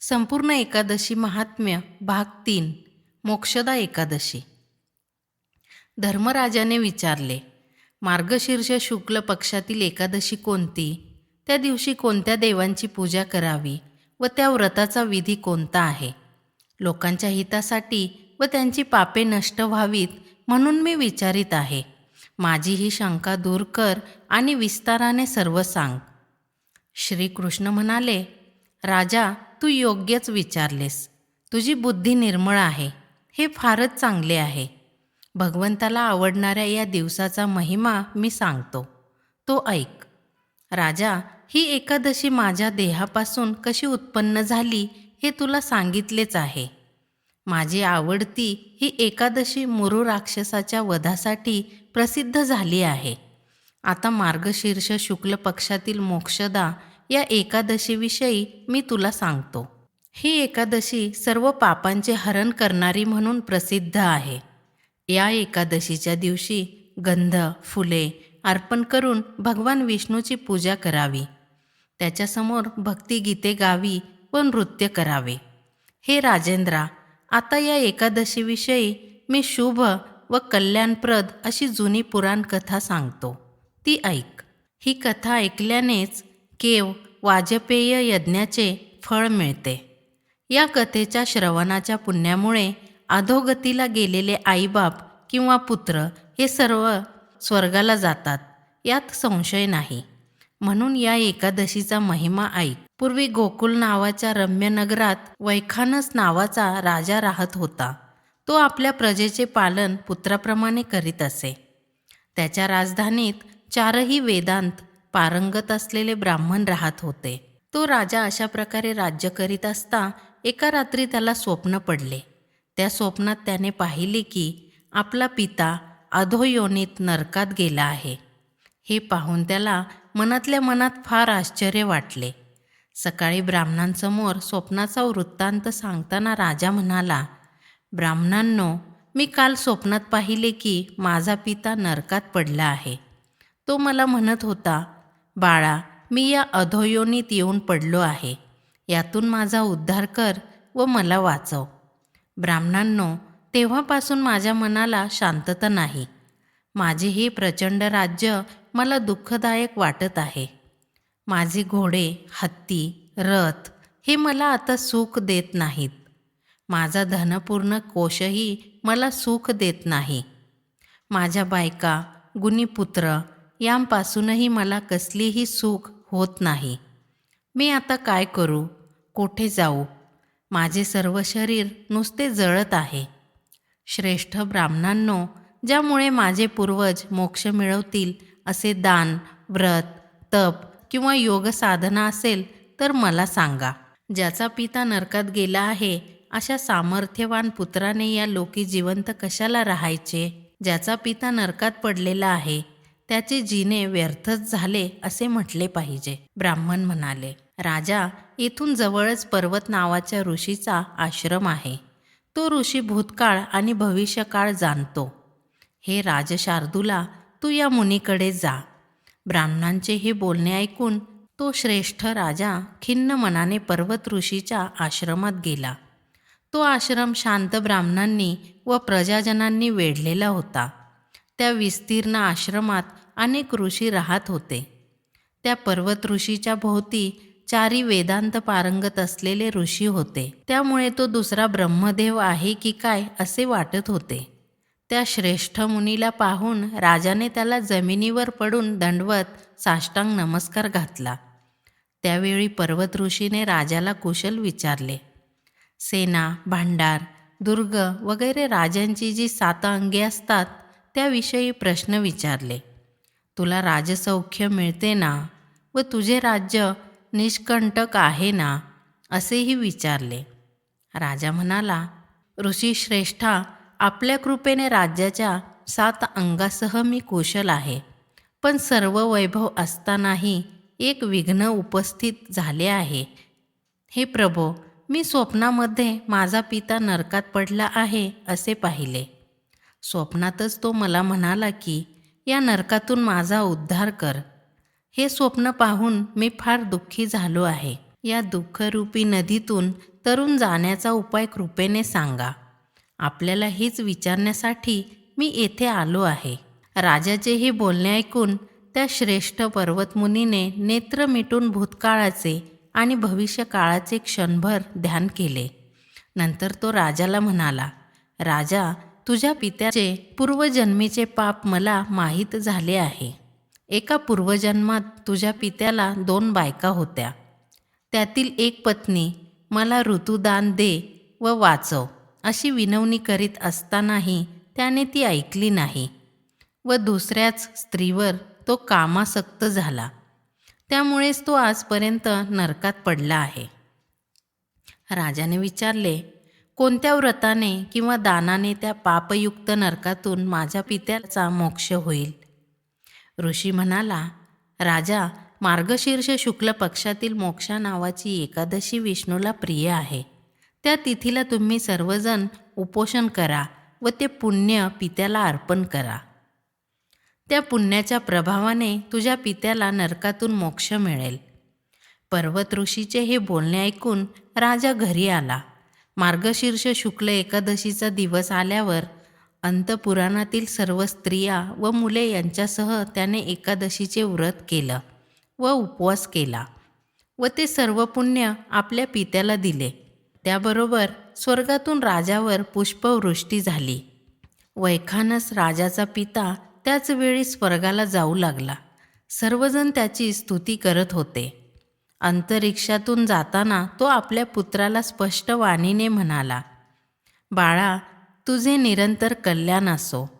संपूर्ण एकादशी महात्म्य भाग तीन मोक्षदा एकादशी. धर्मराजाने विचारले मार्गशीर्ष शुक्ल पक्षातील एकादशी कोणती? त्या दिवशी कोणत्या देवांची पूजा करावी व त्या व्रताचा विधी कोणता आहे? लोकांच्या हितासाठी व त्यांची पापे नष्ट व्हावीत म्हणून मी विचारित आहे. माझी ही शंका दूर कर आणि विस्ताराने सर्व सांग. श्रीकृष्ण म्हणाले राजा तू योग्यच विचारलेस. तुझी बुद्धी निर्मळ आहे. हे फारच चांगले आहे. भगवंताला आवडणाऱ्या या दिवसाचा महिमा मी सांगतो. तो ऐक. राजा ही एकादशी माझ्या देहापासून कशी उत्पन्न झाली हे तुला सांगितलेच आहे. माझी आवडती ही एकादशी मुरू राक्षसाच्या वधासाठी प्रसिद्ध झाली आहे. आता मार्गशीर्ष शुक्ल पक्षातील मोक्षदा या एकादशीविषयी मी तुला सांगतो. ही एकादशी सर्व पापांचे हरण करणारी म्हणून प्रसिद्ध आहे. या एकादशीच्या दिवशी गंध फुले अर्पण करून भगवान विष्णूची पूजा करावी. त्याच्यासमोर भक्तिगीते गावी व नृत्य करावे. हे राजेंद्रा आता या एकादशीविषयी मी शुभ व कल्याणप्रद अशी जुनी पुराण कथा सांगतो. ती ऐक. ही कथा ऐकल्यानेच केव वाजपेय यज्ञाचे फळ मिळते. या कथेच्या श्रवणाच्या पुण्यामुळे अधोगतीला गेलेले आईबाप किंवा पुत्र हे सर्व स्वर्गाला जातात यात संशय नाही. म्हणून या एकादशीचा महिमा ऐक. पूर्वी गोकुल नावाच्या रम्य नगरात वैखानस नावाचा राजा राहत होता. तो आपल्या प्रजेचे पालन पुत्राप्रमाणे करीत असे. त्याच्या राजधानीत चारही वेदांत पारंगत असलेले ब्राह्मण राहत होते. तो राजा अशा प्रकारे राज्य करीत असता एका रात्री त्याला स्वप्न पडले. त्या स्वप्नात त्याने पाहिले की आपला पिता अधोयोनीत नरकात गेला आहे. हे पाहून त्याला मनातल्या मनात फार आश्चर्य वाटले. सकाळी ब्राह्मणांसमोर स्वप्नाचा वृत्तांत सांगताना राजा म्हणाला ब्राह्मणांनो मी काल स्वप्नात पाहिले की माझा पिता नरकात पडला आहे. तो मला म्हणत होता बाळा मी या अधोयोनीत येऊन पडलो आहे. यातून माझा उद्धार कर व मला वाचव. ब्राह्मणांनो तेव्हापासून माझ्या मनाला शांतता नाही. माझे हे प्रचंड राज्य मला दुःखदायक वाटत आहे. माझे घोडे हत्ती रथ हे मला आता सुख देत नाहीत. माझा धनपूर्ण कोशही मला सुख देत नाही. माझ्या बायका गुणीपुत्र यांपासूनही मला कसलीही सुख होत नाही. मी आता काय करू? कोठे जाऊ? माझे सर्व शरीर नुसते जळत आहे. श्रेष्ठ ब्राह्मणांनो ज्यामुळे माझे पूर्वज मोक्ष मिळवतील असे दान व्रत तप किंवा योग साधना असेल तर मला सांगा. ज्याचा पिता नरकात गेला आहे अशा सामर्थ्यवान पुत्राने या लोकी जिवंत कशाला राहायचे? ज्याचा पिता नरकात पडलेला आहे त्याचे जिने व्यर्थच झाले असे म्हटले पाहिजे. ब्राह्मण म्हणाले राजा येथून जवळच पर्वत नावाच्या ऋषीचा आश्रम आहे. तो ऋषी भूतकाळ आणि भविष्यकाळ जाणतो. हे राजशार्दूला तू या मुनीकडे जा ब्राह्मणांचे हे बोलणे ऐकून तो श्रेष्ठ राजा खिन्न मनाने पर्वत ऋषीच्या आश्रमात गेला. तो आश्रम शांत ब्राह्मणांनी व प्रजाजनांनी वेढलेला होता. त्या विस्तीर्ण आश्रमात अनेक ऋषी राहत होते. त्या पर्वत ऋषीच्या भोवती चारी वेदांत पारंगत असलेले ऋषी होते. त्यामुळे तो दुसरा ब्रह्मदेव आहे की काय असे वाटत होते. त्या श्रेष्ठ मुनीला पाहून राजाने त्याला जमिनीवर पडून दंडवत साष्टांग नमस्कार घातला. त्यावेळी पर्वत ऋषीने राजाला कुशल विचारले. सेना भांडार दुर्ग वगैरे राजांची जी सात अंगे असतात त्याविषयी प्रश्न विचारले. तुला राजसौख्य मिळते ना व तुझे राज्य निष्कंटक आहे ना? असेही विचारले. राजा म्हणाला ऋषी श्रेष्ठा आपल्या कृपेने राज्याच्या सात अंगासह मी कुशल आहे. पण सर्व वैभव असतानाही एक विघ्न उपस्थित झाले आहे. हे प्रभो मी स्वप्नामध्ये माझा पिता नरकात पडला आहे असे पाहिले. स्वप्नातच तो मला म्हणाला की या नरकातून माझा उद्धार कर. हे स्वप्न पाहून मी फार दुःखी झालो आहे. या दुःखरूपी नदीतून तरुण जाण्याचा उपाय कृपेने सांगा. आपल्याला हेच विचारण्यासाठी मी येथे आलो आहे. राजाचे हे बोलणे ऐकून त्या श्रेष्ठ पर्वतमुनीने नेत्र मिटून भूतकाळाचे आणि भविष्यकाळाचे क्षणभर ध्यान केले. नंतर तो राजाला म्हणाला राजा तुझ्या पित्याचे पूर्वजन्मीचे पाप मला माहीत झाले आहे. एका पूर्वजन्मात तुझ्या पित्याला दोन बायका होत्या. त्यातील एक पत्नी मला ऋतुदान दे व वाचव अशी विनवणी करीत असतानाही त्याने ती ऐकली नाही. व दुसऱ्याच स्त्रीवर तो कामासक्त झाला. त्यामुळेच तो आजपर्यंत नरकात पडला आहे. राजाने विचारले कोणत्या व्रताने किंवा दानाने त्या पापयुक्त नरकातून माझ्या पित्याचा मोक्ष होईल? ऋषी म्हणाला राजा मार्गशीर्ष शुक्ल पक्षातील मोक्षा नावाची एकादशी विष्णूला प्रिय आहे. त्या तिथीला तुम्ही सर्वजण उपोषण करा व ते पुण्य पित्याला अर्पण करा. त्या पुण्याच्या प्रभावाने तुझ्या पित्याला नरकातून मोक्ष मिळेल. पर्वत ऋषीचे हे बोलणे ऐकून राजा घरी आला. मार्गशीर्ष शुक्ल एकादशीचा दिवस आल्यावर अंतपुराणातील सर्व स्त्रिया व मुले यांच्यासह त्याने एकादशीचे व्रत केलं व उपवास केला व ते सर्व पुण्य आपल्या पित्याला दिले. त्याबरोबर स्वर्गातून राजावर पुष्पवृष्टी झाली वैखानस राजाचा पिता त्याच वेळी स्वर्गाला जाऊ लागला. सर्वजण त्याची स्तुती करत होते. अंतरिक्षातून जाताना तो आपल्या पुत्राला स्पष्ट वाणीने म्हणाला बाळा तुझे निरंतर कल्याण असो.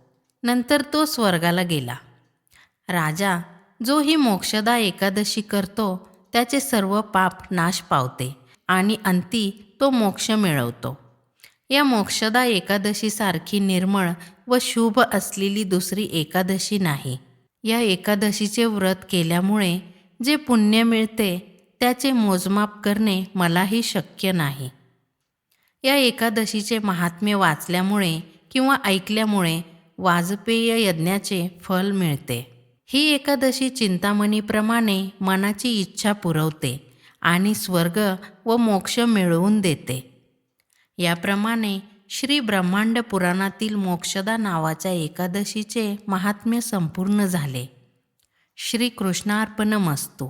नंतर तो स्वर्गाला गेला. राजा जो ही मोक्षदा एकादशी करतो त्याचे सर्व पाप नाश पावते आणि अंती तो मोक्ष मिळवतो. या मोक्षदा एकादशीसारखी निर्मळ व शुभ असलेली दुसरी एकादशी नाही. या एकादशीचे व्रत केल्यामुळे जे पुण्य मिळते त्याचे मोजमाप करणे मलाही शक्य नाही. या एकादशीचे महात्म्य वाचल्यामुळे किंवा ऐकल्यामुळे वाजपेय यज्ञाचे फल मिळते. ही एकादशी चिंतामणीप्रमाणे मनाची इच्छा पुरवते आणि स्वर्ग व मोक्ष मिळवून देते. याप्रमाणे श्री ब्रह्मांड पुराणातील मोक्षदा नावाच्या एकादशीचे महात्म्य संपूर्ण झाले. श्रीकृष्णार्पणमस्तू.